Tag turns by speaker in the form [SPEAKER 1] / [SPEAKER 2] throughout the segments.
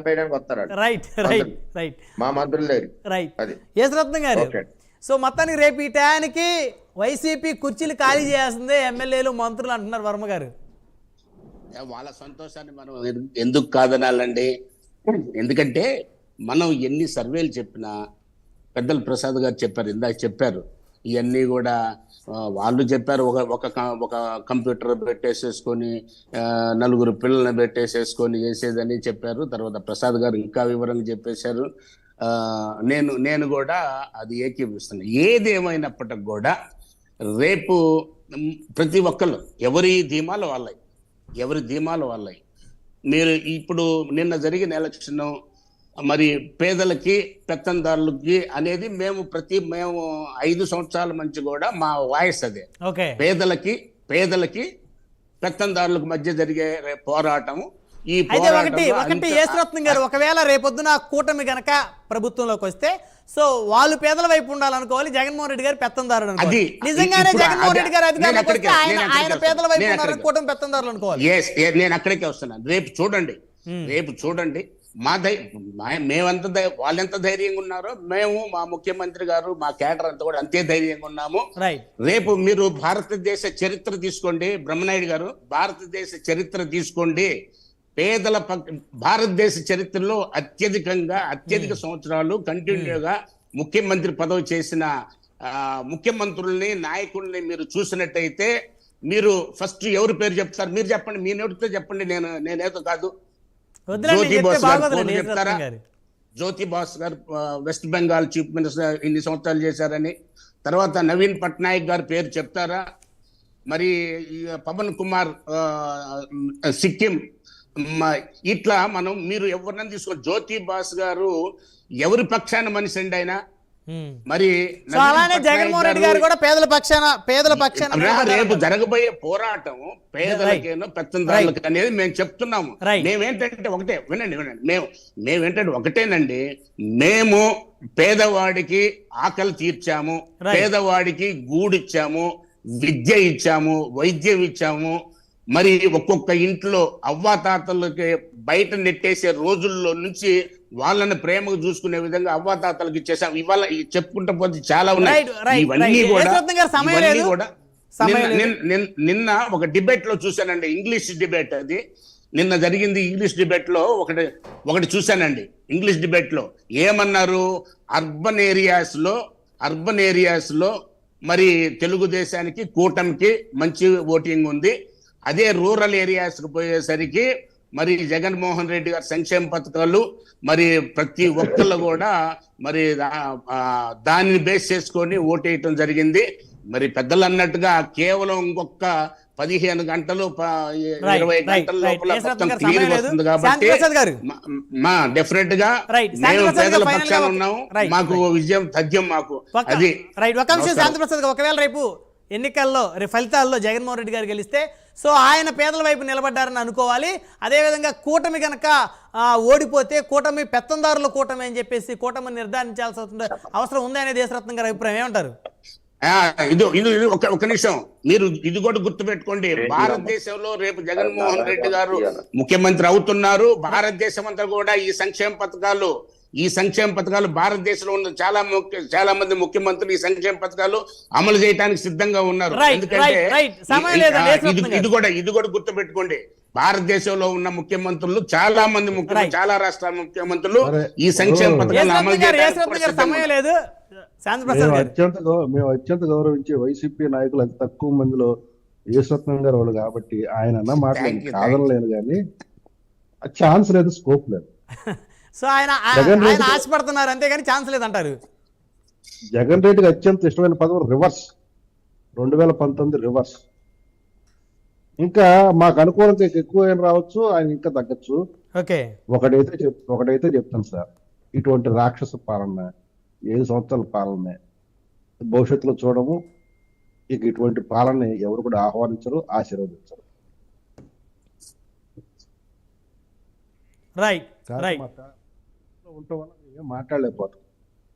[SPEAKER 1] Right right right
[SPEAKER 2] మా మంత్రులు లేరు.
[SPEAKER 1] రైట్
[SPEAKER 2] అది.
[SPEAKER 1] యేసరత్నం గారు
[SPEAKER 2] ఓకే.
[SPEAKER 1] సో మొత్తానికి రేపు ఈ టయానికి వైసీపీ కుర్చీలు ఖాళీ చేయాల్సిందే ఎమ్మెల్యేలు మంత్రులు అంటున్నారు వర్మ గారు.
[SPEAKER 3] వాళ్ళ సంతోషాన్ని మనం ఎందు- ఎందుకు కాదనాలండి? ఎందుకంటే మనం ఎన్ని సర్వేలు చెప్పినా పెద్దలు ప్రసాద్ గారు చెప్పారు ఇందాక చెప్పారు ఇవన్నీ కూడా వాళ్ళు చెప్పారు ఒక ఒక క- ఒక కంప్యూటర్ పెట్టేసేసుకొని నలుగురు పిల్లల్ని పెట్టేసేసుకొని చేసేదని చెప్పారు. తర్వాత ప్రసాద్ గారు ఇంకా వివరంగా చెప్పేశారు. నేను నేను కూడా అది ఏకీపిస్తున్నాను ఏది ఏమైనప్పటికి కూడా రేపు ప్రతి ఒక్కళ్ళు ఎవరి ధీమాలు వాళ్ళయి ఎవరి ధీమాలు వాళ్ళయి మీరు ఇప్పుడు నిన్న జరిగిన ఎలక్షన్ మరి పేదలకి పెత్తందారులకి అనేది మేము ప్రతి మేము ఐదు సంవత్సరాల నుంచి కూడా మా వాయిస్ అదే. పేదలకి పేదలకి పెత్తందారులకు మధ్య జరిగే రే- పోరాటం ఈ
[SPEAKER 1] అయితే ఒకటి ఒకటి యేసరత్నం గారు ఒకవేళ రేపొద్దున కూటమి గనక ప్రభుత్వంలోకి వస్తే సో వాళ్ళు పేదల వైపు ఉండాలనుకోవాలి జగన్మోహన్ రెడ్డి గారు పెత్తందారుడు
[SPEAKER 3] అది-
[SPEAKER 1] నిజంగానే జగన్మోహన్ రెడ్డి గారు అధికారంలోకి ఆయన ఆయన పేదల వైపు ఉన్నారు. కూటమి పెత్తందారులు అనుకోవాలి.
[SPEAKER 3] నేను అక్కడికే వస్తున్నాను. రేపు చూడండి. రేపు చూడండి. మా ధై మేమంత వాళ్ళెంత ధైర్యంగా ఉన్నారో మేము మా ముఖ్యమంత్రి గారు మా కేడర్ అంతా కూడా అంతే ధైర్యంగా ఉన్నాము.
[SPEAKER 1] రైట్
[SPEAKER 3] రేపు మీరు భారతదేశ చరిత్ర తీసుకోండి బ్రహ్మనాయుడు గారు. భారతదేశ చరిత్ర తీసుకోండి. పేదల భారతదేశ చరిత్రలో అత్యధికంగా అత్యధిక సంవత్సరాలు కంటిన్యూగా ముఖ్యమంత్రి పదవి చేసిన ముఖ్యమంత్రుల్ని నాయకుల్ని మీరు చూసినట్టయితే మీరు ఫస్ట్ ఎవరి పేరు చెప్తారు? మీరు చెప్పండి మీ నోటితో చెప్పండి నేను నేనేదో కాదు. జ్యోతి బోస్ గారు చెప్తారా?
[SPEAKER 1] గారు
[SPEAKER 3] జ్యోతి బాస్ గారు ఆ, వెస్ట్ బెంగాల్ చీఫ్ మినిస్టర్ ఇన్ని సంవత్సరాలు చేశారని తర్వాత నవీన్ పట్నాయక్ గారి పేరు చెప్తారా మరి పవన్ కుమార్ సిక్కిం ఇట్లా మనం మీరు ఎవరినైనా తీసుకో జ్యోతి బాస్ గారు ఎవరి పక్షాన మనిషి అండి ఆయన. మరి
[SPEAKER 1] అలానే జగన్మోహన్ రెడ్డి గారు కూడా పేదల పక్షాన పేదల పక్షాన.
[SPEAKER 3] రేపు జరగబోయే పోరాటం పేదలకేనో పెత్తందారులకి అనేది మేము చెప్తున్నాము. మేమేంటంటే ఒకటే వినండి వినండి మేము మేమేంటంటే ఒకటేనండి మేము పేదవాడికి ఆకలి తీర్చాము. పేదవాడికి గూడిచ్చాము విద్య ఇచ్చాము వైద్యం ఇచ్చాము మరి ఒక్కొక్క ఇంట్లో అవ్వాతాతలకి బయట నెట్టేసే రోజుల్లో నుంచి వాళ్ళని ప్రేమగా చూసుకునే విధంగా అవ్వాతాతలకు ఇచ్చేసాం. ఇవాళ చెప్పుకుంటా పోతే చాలా ఉన్నాయి. ఇవన్నీ. కూడా ఇవన్నీ నిన్న- ఒక డిబేట్లో చూశానండి. ఇంగ్లీష్ డిబేట్ అది. నిన్న జరిగింది ఇంగ్లీష్ డిబేట్లో ఒకటి ఒకటి చూశానండి. ఇంగ్లీష్ డిబేట్లో ఏమన్నారు? అర్బన్ ఏరియాస్లో అర్బన్ ఏరియాస్లో మరి తెలుగుదేశానికి కూటమికి మంచి ఓటింగ్ ఉంది. అదే రూరల్ ఏరియాస్కు పోయేసరికి మరి జగన్మోహన్ రెడ్డి గారి సంక్షేమ పథకాలు మరి ప్రతి ఒక్కళ్ళు కూడా మరి దాన్ని బేస్ చేసుకొని ఓటేయటం జరిగింది మరి పెద్దలు అన్నట్టుగా కేవలం ఇంకొక పదిహేను గంటలు ఇరవై గంటల. లోపల మొత్తం క్లియర్. వస్తుంది కాబట్టి. మా-
[SPEAKER 1] డెఫినెట్గా
[SPEAKER 3] మేము పేదల పక్షాన ఉన్నాము మాకు. విజయం తథ్యం మాకు అది
[SPEAKER 1] రైట్ ఒక ఒకవేళ రేపు ఎన్నికల్లో రేపు ఫలితాల్లో జగన్మోహన్ రెడ్డి గారు గెలిస్తే సో ఆయన పేదల వైపు నిలబడ్డారని అనుకోవాలి అదేవిధంగా కూటమి కనుక ఆ, ఓడిపోతే కూటమి పెత్తందారుల కూటమి అని చెప్పేసి కూటమిని నిర్ధారించాల్సి వస్తుంది అవసరం ఉంది అనే దేశరత్నం గారి అభిప్రాయం ఏమంటారు
[SPEAKER 3] ఆ, ఇది ఇది ఇది ఒక ఒక నిమిషం మీరు ఇది కూడా గుర్తుపెట్టుకోండి భారతదేశంలో రేపు జగన్మోహన్ రెడ్డి గారు ముఖ్యమంత్రి అవుతున్నారు భారతదేశం అంతా కూడా ఈ సంక్షేమ పథకాలు ఈ సంక్షేమ పథకాలు భారతదేశంలో ఉన్న చాలా ముఖ్య చాలా మంది ముఖ్యమంత్రులు ఈ సంక్షేమ పథకాలు అమలు చేయడానికి సిద్ధంగా ఉన్నారు ఎందుకంటే ఇది కూడా ఇది కూడా గుర్తుపెట్టుకోండి భారతదేశంలో ఉన్న ముఖ్యమంత్రులు చాలా మంది ముఖ్య
[SPEAKER 1] Right.
[SPEAKER 3] చాలా రాష్ట్రాల ముఖ్యమంత్రులు. ఈ సంక్షేమ. పథకాలు అమలు చేయడానికి.
[SPEAKER 1] లేదు
[SPEAKER 4] మేము
[SPEAKER 1] గారు
[SPEAKER 4] అత్యంత గౌ- మేము అత్యంత గౌరవించే వైసీపీ నాయకులు అతి తక్కువ మందిలో యేసరత్నం గారు వాళ్ళు కాబట్టి ఆయన అన్న మాట
[SPEAKER 3] Thank you,
[SPEAKER 4] కాదనలేను కానీ ఛాన్స్ లేదు స్కోప్ లేదు
[SPEAKER 1] సో ఆయన ఆయన ఆశపడుతున్నారు అంతేగాని ఛాన్స్ లేదంటారు.
[SPEAKER 4] జగన్ రెడ్డికి అత్యంత ఇష్టమైన పదం రివర్స్. రెండు వేల పంతొమ్మిది రివర్స్. ఇంకా మాకు అనుకూలంగా ఎక్కువ ఏం రావచ్చు ఆయన ఇంకా తగ్గచ్చు.
[SPEAKER 1] ఓకే.
[SPEAKER 4] ఒకటైతే చెప్ ఒకటైతే చెప్తాను సార్. ఇటువంటి రాక్షస పాలన ఏడు సంవత్సరాల పాలన భవిష్యత్తులో చూడము. ఇక ఇటువంటి పాలన ఎవరు కూడా ఆహ్వానించరు ఆశీర్వదించరు.
[SPEAKER 1] రైట్ రైట్
[SPEAKER 4] ఉండటం వల్ల ఏం మాట్లాడలేకపోతాం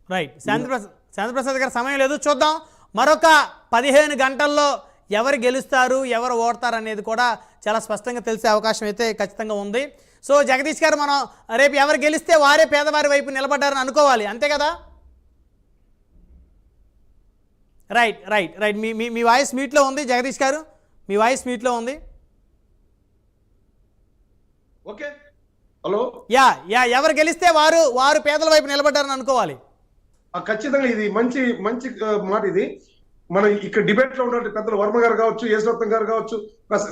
[SPEAKER 1] రైట్ శాంతిప్రసాద్ శాంతిప్రసాద్ గారు సమయం లేదు చూద్దాం. మరొక పదిహేను గంటల్లో ఎవరు గెలుస్తారు ఎవరు ఓడతారు అనేది కూడా చాలా స్పష్టంగా తెలిసే అవకాశం అయితే ఖచ్చితంగా ఉంది. సో జగదీష్ గారు మనం రేపు ఎవరు గెలిస్తే వారే పేదవారి వైపు నిలబడ్డారని అనుకోవాలి. అంతే కదా? రైట్ రైట్ రైట్ మీ మీ మీ వాయిస్ మీట్లో ఉంది జగదీష్ గారు? మీ వాయిస్ మీట్లో ఉంది?
[SPEAKER 2] ఓకే. హలో?
[SPEAKER 1] యా యా ఎవరు గెలిస్తే వారు వారు పేదల వైపు నిలబడ్డారని అనుకోవాలి.
[SPEAKER 2] ఖచ్చితంగా ఇది మంచి మంచి మాట ఇది. మన ఇక్కడ డిబేట్లో ఉన్న పెద్దలు వర్మ గారు కావచ్చు యేసరత్నం గారు కావచ్చు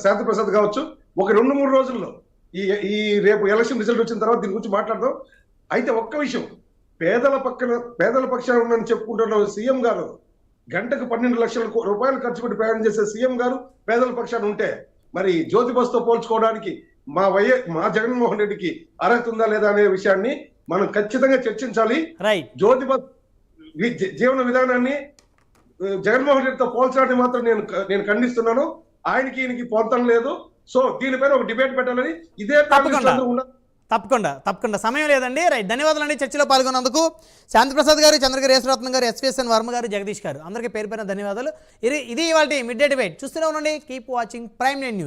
[SPEAKER 2] శాంతి ప్రసాద్ కావచ్చు ఒక రెండు మూడు రోజుల్లో ఈ ఈ రేపు ఎలక్షన్ రిజల్ట్ వచ్చిన తర్వాత దీని గురించి మాట్లాడదాం. అయితే ఒక్క విషయం పేదల పక్కన పేదల పక్షాన ఉందని చెప్పుకుంటున్న సీఎం గారు గంటకు పన్నెండు లక్షల రూపాయలు ఖర్చు పెట్టి ప్రయాణం చేసే సీఎం గారు పేదల పక్షాన ఉంటే మరి జ్యోతి బస్తో పోల్చుకోవడానికి మా వై మా జగన్మోహన్ రెడ్డికి అర్హత ఉందా లేదా అనే విషయాన్ని మనం ఖచ్చితంగా చర్చించాలి. జ్యోతి జీవన విధానాన్ని జగన్మోహన్ రెడ్డితో పోల్చడాన్ని మాత్రం నేను నేను ఖండిస్తున్నాను. ఆయనకి ఈయనకి పొంతం లేదు. సో దీనిపైన ఒక డిబేట్ పెట్టాలని ఇదే
[SPEAKER 1] తప్పకుండా. తప్పకుండా. తప్పకుండా. సమయం లేదండి. రైట్ ధన్యవాదాలండి చర్చలో పాల్గొన్నందుకు. శాంతిప్రసాద్ గారు చంద్రగారు యేసరత్నం గారు ఎస్విఎస్ఎన్ వర్మ గారు జగదీష్ గారు. అందరికీ పేరు పైన ధన్యవాదాలు. ఇది ఇది ఇవాళ మిడ్ డే డిబేట్. చూస్తూనే ఉండండి. Keep watching prime nine news